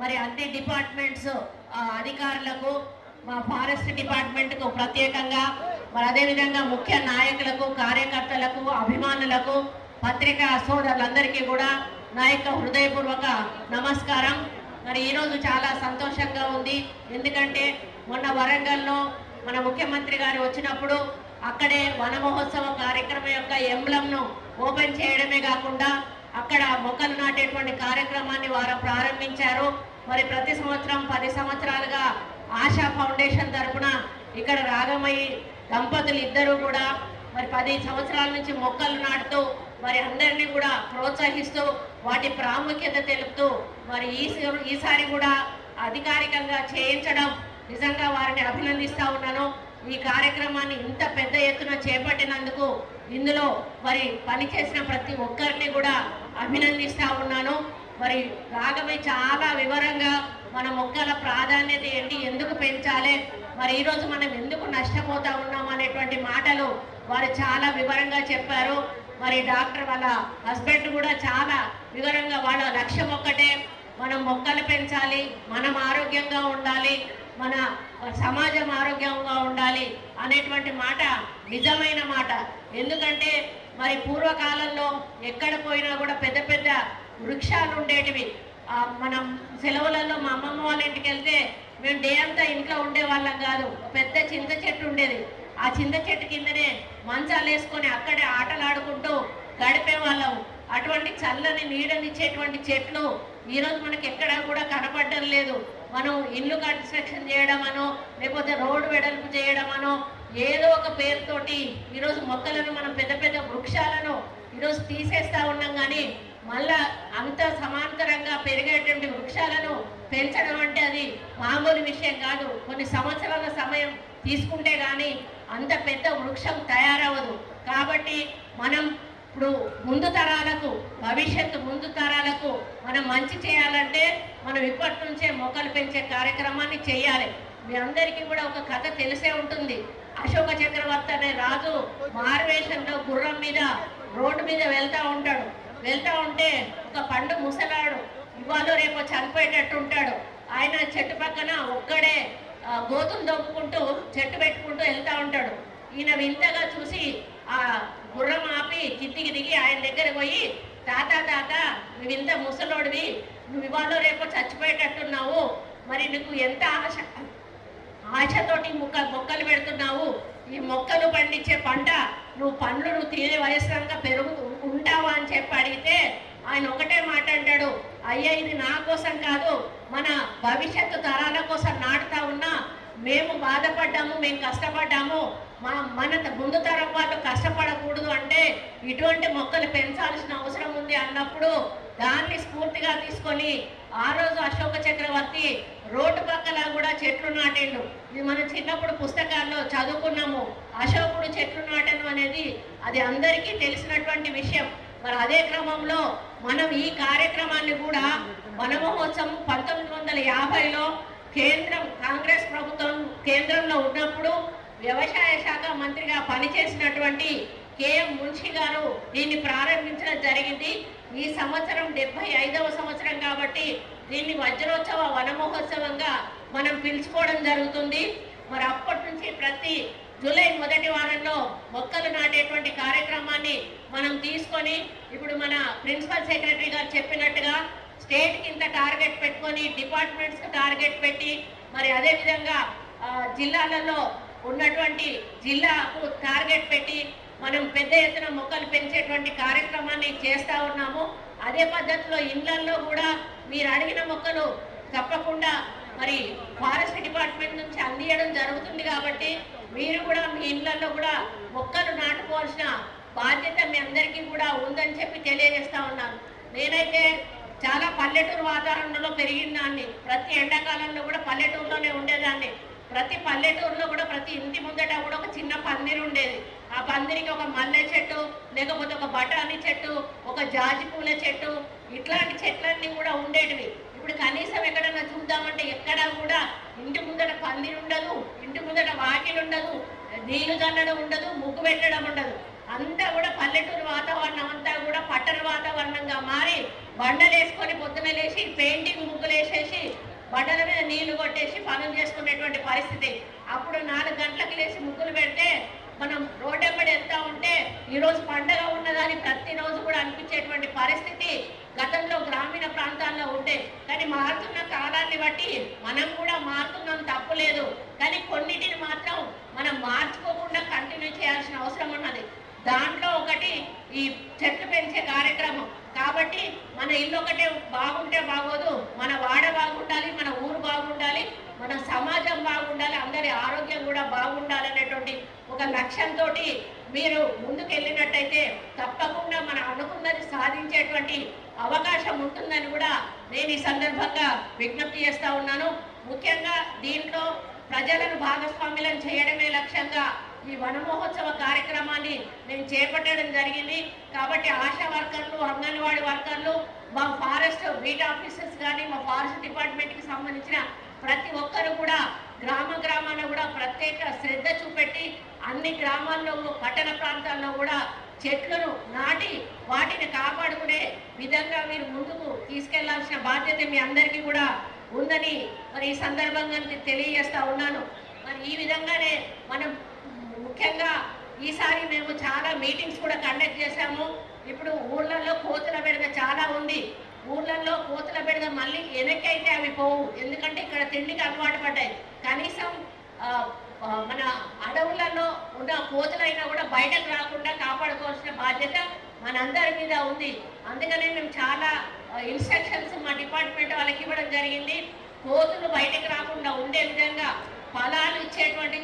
మరి డిపార్ట్మెంట్స్ అధికారులకు మా ఫారెస్ట్ డిపార్ట్మెంట్కు ప్రత్యేకంగా మరి అదేవిధంగా ముఖ్య నాయకులకు కార్యకర్తలకు అభిమానులకు పత్రికా సోదరులందరికీ కూడా నా యొక్క హృదయపూర్వక నమస్కారం. మరి ఈరోజు చాలా సంతోషంగా ఉంది. ఎందుకంటే మొన్న వరంగల్లో మన ముఖ్యమంత్రి గారు వచ్చినప్పుడు అక్కడే వన మహోత్సవ కార్యక్రమం యొక్క ఎంబ్లంను ఓపెన్ చేయడమే కాకుండా అక్కడ మొక్కలు నాటేటువంటి కార్యక్రమాన్ని వారు ప్రారంభించారు. మరి ప్రతి సంవత్సరం పది సంవత్సరాలుగా ఆశా ఫౌండేషన్ తరఫున ఇక్కడ రాగమయ్యి దంపతులు ఇద్దరు కూడా మరి పది సంవత్సరాల నుంచి మొక్కలు నాటుతూ మరి అందరినీ కూడా ప్రోత్సహిస్తూ వాటి ప్రాముఖ్యత తెలుపుతూ మరి ఈ ఈసారి కూడా అధికారికంగా చేయించడం నిజంగా వారిని అభినందిస్తా ఉన్నాను. ఈ కార్యక్రమాన్ని ఇంత పెద్ద ఎత్తున చేపట్టినందుకు ఇందులో మరి పనిచేసిన ప్రతి ఒక్కరిని కూడా అభినందిస్తా ఉన్నాను. మరి రాగమే చాలా వివరంగా మన మొక్కల ప్రాధాన్యత ఏంటి ఎందుకు పెంచాలి మరి ఈరోజు మనం ఎందుకు నష్టపోతా ఉన్నాం అనేటువంటి మాటలు వారు చాలా వివరంగా చెప్పారు. మరి డాక్టర్ వాళ్ళ హస్బెండ్ కూడా చాలా వివరంగా వాళ్ళ లక్ష్యం ఒక్కటే మనం మొక్కలు పెంచాలి మనం ఆరోగ్యంగా ఉండాలి మన సమాజం ఆరోగ్యంగా ఉండాలి అనేటువంటి మాట నిజమైన మాట. ఎందుకంటే మరి పూర్వకాలంలో ఎక్కడ పోయినా కూడా పెద్ద పెద్ద వృక్షాలు ఉండేటివి. మనం సెలవులలో మా అమ్మమ్మ వాళ్ళ ఇంటికి వెళ్తే మేము డే అంతా ఇంట్లో ఉండే వాళ్ళం కాదు. పెద్ద చింత చెట్టు ఉండేది. ఆ చింత చెట్టు కిందనే మంచాలు వేసుకొని అక్కడే ఆటలు ఆడుకుంటూ గడిపే వాళ్ళం. అటువంటి చల్లని నీడనిచ్చేటువంటి చెట్లు ఈరోజు మనకి ఎక్కడా కూడా కనపడడం లేదు. మనం ఇల్లు కన్స్ట్రక్షన్ చేయడమనో లేకపోతే రోడ్డు వెడల్పు చేయడమనో ఏదో ఒక పేరుతోటి ఈరోజు మొక్కలను మనం పెద్ద పెద్ద వృక్షాలను ఈరోజు తీసేస్తా ఉన్నాం కానీ మళ్ళా అంత సమాంతరంగా పెరిగేటువంటి వృక్షాలను పెంచడం అంటే అది మామూలు విషయం కాదు. కొన్ని సంవత్సరాల సమయం తీసుకుంటే కానీ అంత పెద్ద వృక్షం తయారవ్వదు. కాబట్టి మనం ఇప్పుడు ముందు తరాలకు భవిష్యత్తు ముందు తరాలకు మనం మంచి చేయాలంటే మనం ఇప్పటి నుంచే మొక్కలు పెంచే కార్యక్రమాన్ని చేయాలి. మీ అందరికీ కూడా ఒక కథ తెలిసే ఉంటుంది. అశోక చక్రవర్తి అనే రాజు మారువేషంలో గుర్రం మీద రోడ్డు మీద వెళ్తా ఉంటాడు. వెళ్తా ఉంటే ఒక పండు ముసలాడు ఇవాళ రేపు చనిపోయేటట్టు ఉంటాడు ఆయన చెట్టు పక్కన ఒక్కడే గోతులు దొప్పుకుంటూ చెట్టు పెట్టుకుంటూ వెళ్తా ఉంటాడు. ఈయన వింతగా చూసి ఆ గుర్రం ఆపి కిందికి దిగి ఆయన దగ్గర పోయి తాత తాత నువ్వు ఇంత ముసలోడివి. నువ్వు ఇవాళ రేపు చచ్చిపోయేటట్టున్నావు. మరి నీకు ఎంత ఆశ ఆశతోటి ముక్క మొక్కలు పెడుతున్నావు. ఈ మొక్కలు పండించే పంట నువ్వు పండ్లు నువ్వు తినే వయస్సంగా పెరుగు ఉంటావా అని చెప్పి అడిగితే ఆయన ఒకటే మాట అంటాడు. అయ్యా ఇది నా కోసం కాదు మన భవిష్యత్తు తరాల కోసం నాటుతా ఉన్నా. మేము బాధపడ్డాము మేము కష్టపడ్డాము. మా మన ముందు తరం వాళ్ళు కష్టపడకూడదు అంటే ఇటువంటి మొక్కలు పెంచాల్సిన అవసరం ఉంది అన్నప్పుడు దాన్ని స్ఫూర్తిగా తీసుకొని ఆ రోజు అశోక చక్రవర్తి రోడ్డు పక్కల కూడా చెట్లు నాటిండు. ఇది మనం చిన్నప్పుడు పుస్తకాల్లో చదువుకున్నాము. అశోకుడు చెట్లు నాటను అనేది అది అందరికీ తెలిసినటువంటి విషయం. మరి అదే క్రమంలో మనం ఈ కార్యక్రమాన్ని కూడా వనమహోత్సవం పంతొమ్మిది వందల యాభైలో కేంద్రం కాంగ్రెస్ ప్రభుత్వం కేంద్రంలో ఉన్నప్పుడు వ్యవసాయ శాఖ మంత్రిగా పనిచేసినటువంటి కేఎం మున్షి గారు దీన్ని ప్రారంభించడం జరిగింది. ఈ సంవత్సరం డెబ్బై ఐదవ సంవత్సరం కాబట్టి దీన్ని వజ్రోత్సవ వనమహోత్సవంగా మనం పిలుచుకోవడం జరుగుతుంది. మరి అప్పటి నుంచి ప్రతి జూలై మొదటి వారంలో మొక్కలు నాటేటువంటి కార్యక్రమాన్ని మనం తీసుకొని ఇప్పుడు మన ప్రిన్సిపల్ సెక్రటరీ గారు చెప్పినట్టుగా స్టేట్కి ఇంత టార్గెట్ పెట్టుకొని డిపార్ట్మెంట్స్కి టార్గెట్ పెట్టి మరి అదేవిధంగా జిల్లాలలో ఉన్నటువంటి జిల్లాకు టార్గెట్ పెట్టి మనం పెద్ద ఎత్తున మొక్కలు పెంచేటువంటి కార్యక్రమాన్ని చేస్తా ఉన్నాము. అదే పద్ధతిలో ఇళ్ళల్లో కూడా మీరు అడిగిన మొక్కలు తప్పకుండా మరి ఫారెస్ట్ డిపార్ట్మెంట్ నుంచి అందియడం జరుగుతుంది కాబట్టి మీరు కూడా మీ ఇండ్లలో కూడా మొక్కలు నాటుకోవాల్సిన బాధ్యత మీ అందరికీ కూడా ఉందని చెప్పి తెలియజేస్తా ఉన్నాను. నేనైతే చాలా పల్లెటూరు వాతావరణంలో పెరిగిన దాన్ని ప్రతి ఎండాకాలంలో కూడా పల్లెటూరులోనే ఉండేదాన్ని. ప్రతి పల్లెటూరులో కూడా ప్రతి ఇంటి ముందట కూడా ఒక చిన్న పందిరి ఉండేది. ఆ పందిరికి ఒక మల్లె చెట్టు లేకపోతే ఒక బఠానీ చెట్టు ఒక జాజి పూల చెట్టు ఇట్లాంటి చెట్లన్నీ కూడా ఉండేటివి. ఇప్పుడు కనీసం ఎక్కడన్నా చూద్దామంటే ఎక్కడా కూడా ఇంటి ముందట పందిరి ఉండదు ఇంటి ముందట వాకిలు ఉండదు నీళ్ళు చల్లడం ఉండదు ముగ్గు పెట్టడం ఉండదు. అంతా కూడా పల్లెటూరు వాతావరణం అంతా కూడా పట్టణ వాతావరణంగా మారి బండలేసుకొని పొద్దున లేచి పెయింటింగ్ ముగ్గులు వేసేసి బండల మీద నీళ్ళు కొట్టేసి పనులు చేసుకునేటువంటి పరిస్థితి. అప్పుడు నాలుగు గంటలకు లేచి ముగ్గులు పెడితే మనం రోడ్డు ఈరోజు పండగ ఉన్నదని ప్రతిరోజు కూడా అనిపించేటువంటి పరిస్థితి గతంలో గ్రామీణ ప్రాంతాల్లో ఉండే. కానీ మారుతున్న కాలాన్ని బట్టి మనం కూడా మారుతున్నాం తప్పులేదు కానీ కొన్నిటిని మాత్రం మనం మార్చుకోకుండా కంటిన్యూ చేయాల్సిన అవసరం ఉన్నది. దాంట్లో ఒకటి ఈ చెట్లు పెంచే కార్యక్రమం. కాబట్టి మన ఇల్లు ఒకటే బాగుంటే బాగోదు కూడా బాగుండాలనేటువంటి ఒక లక్ష్యంతో మీరు ముందుకు వెళ్ళినట్టయితే తప్పకుండా మనం అనుకున్నది సాధించేటువంటి అవకాశం ఉంటుందని కూడా నేను ఈ సందర్భంగా విజ్ఞప్తి చేస్తూ ఉన్నాను. ముఖ్యంగా దీంట్లో ప్రజలను భాగస్వాములను చేయడమే లక్ష్యంగా ఈ వనమహోత్సవ కార్యక్రమాన్ని నేను చేపట్టడం జరిగింది. కాబట్టి ఆశా వర్కర్లు అంగన్వాడీ వర్కర్లు మా ఫారెస్ట్ బీట్ ఆఫీసర్స్ కానీ మా ఫారెస్ట్ డిపార్ట్మెంట్కి సంబంధించిన ప్రతి ఒక్కరు కూడా గ్రామ గ్రామాన కూడా ప్రత్యేక శ్రద్ధ చూపెట్టి అన్ని గ్రామాల్లో పట్టణ ప్రాంతాల్లో కూడా చెట్లను నాటి వాటిని కాపాడుకునే విధంగా మీరు ముందుకు తీసుకెళ్ళాల్సిన బాధ్యత మీ అందరికీ కూడా ఉందని మరి ఈ సందర్భంగా తెలియజేస్తా ఉన్నాను. మరి ఈ విధంగానే మనం ముఖ్యంగా ఈసారి మేము చాలా మీటింగ్స్ కూడా కండక్ట్ చేశాము. ఇప్పుడు ఊళ్ళల్లో కోతుల బెడద చాలా ఉంది. ఊళ్ళల్లో కోతుల బెడద మళ్ళీ వెనక్కి అయితే అవి పోవు. ఎందుకంటే ఇక్కడ తిండికి అలవాటు పడ్డాయి. కనీసం మన అడవులలో ఉన్న కోతులైనా కూడా బయటకు రాకుండా కాపాడుకోవాల్సిన బాధ్యత మనందరి మీద ఉంది. అందుకనే మేము చాలా ఇన్స్ట్రక్షన్స్ మా డిపార్ట్మెంట్ వాళ్ళకి ఇవ్వడం జరిగింది. కోతులు బయటకు రాకుండా ఉండే విధంగా ఫలాలు ఇచ్చేటువంటి